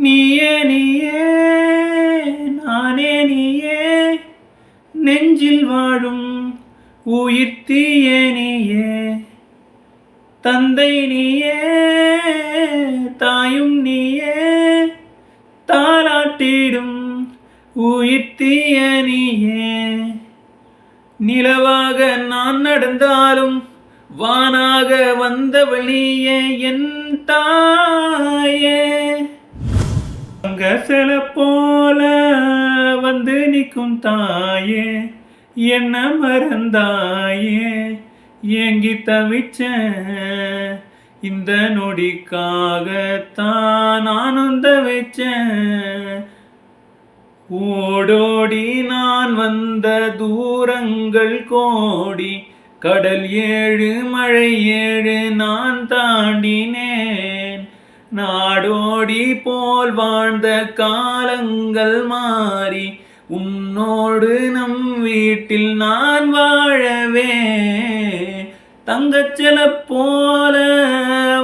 நீயே நீயே நானே நீயே. நெஞ்சில் வாழும் உயிர் தீயே நீயே. தந்தை நீயே தாயும் நீயே. தாலாட்டிடும் உயிர் தீய நீயே. நிலவாக நான் நடந்தாலும் வானாக வந்தவழியே என் தாயே. அங்க சில போல வந்து நிற்கும் தாயே என்ன மறந்தாயே ஏங்கி தவிச்ச இந்த நொடிக்காகத்தான் நான் தவிச்சேன் ஓடோடி நான் வந்த தூரங்கள் கோடி கடல் ஏழு மழை ஏழு நான் தாண்டினேன் நாடோடி போல் வாழ்ந்த காலங்கள் மாறி உன்னோடு நம் வீட்டில் நான் வாழவே. தங்கச்சல போல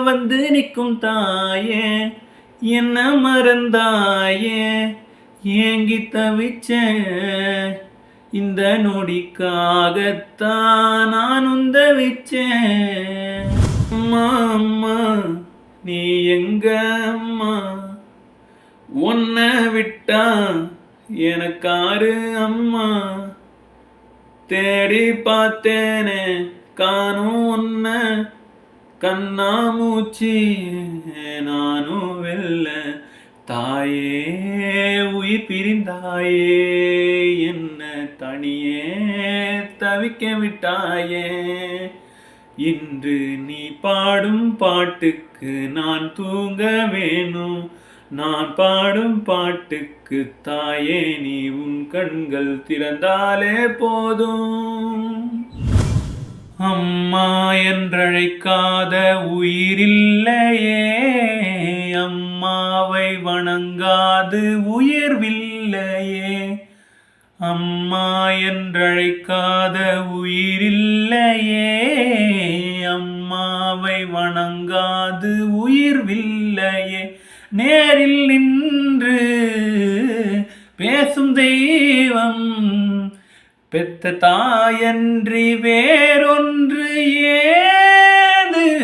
வந்து நிற்கும் தாயே என்ன மறந்தாயே. ஏங்கி தவிச்ச இந்த நொடிக்காகத்தான் நான் உந்தவிச்சேன். மாமா நீ எங்க அம்மா உன்னை விட்டா எனக்காரு அம்மா. தேடி பார்த்தேனே காணும் உன்ன. கண்ணாமூச்சி நானும் வெல்ல. தாயே உயிர் பிரிந்தாயே என்ன தனியே தவிக்க விட்டாயே. இன்று நீ பாடும் பாட்டுக்கு நான் தூங்க வேணும். நான் பாடும் பாட்டுக்கு தாயே நீ உன் கண்கள் திறந்தாலே போதும். அம்மா என்றழைக்காத உயிரில்லையே அம்மாவை வணங்காது உயர்வில்லை. அம்மா என்றழைக்காத உயிரில்லையே. அம்மாவை வணங்காது உயிர்வில்லையே. நேரில் நின்று பேசும் தெய்வம் பெத்த தாயன்றி வேறொன்று ஏது?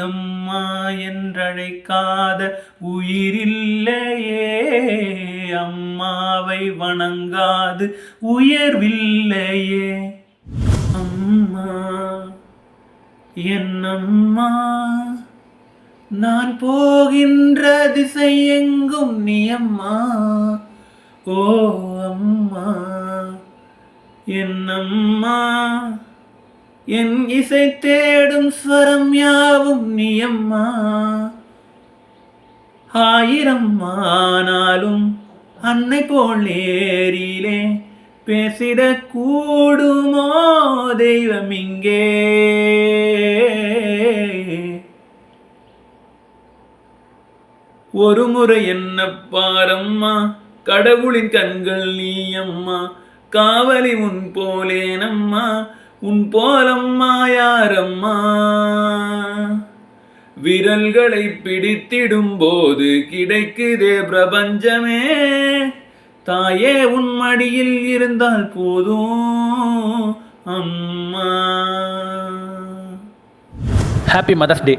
அம்மா என்றழைக்காத உயிரில்லையே. வணங்காது உயர்வில்லையே. அம்மா என் அம்மா நான் போகின்ற திசை எங்கும் நீ அம்மா. ஓ அம்மா என் அம்மா என் இசை தேடும் ஸ்வரம் யாவும் நீ அம்மா. ஆயிரம் ஆனாலும் அன்னை போல் நேரிலே பேசிட கூடுமோ தெய்வம் இங்கே? ஒரு முறை என்ன பாரம்மா கடவுளின் கண்கள் நீ அம்மா காவலி உன் போலேனம்மா உன் போலம்மா யாரம்மா? விரல்களை பிடித்திடும் போது கிடைக்குதே பிரபஞ்சமே. தாயே உன் மடியில் இருந்தால் போதும் அம்மா. Happy mother's day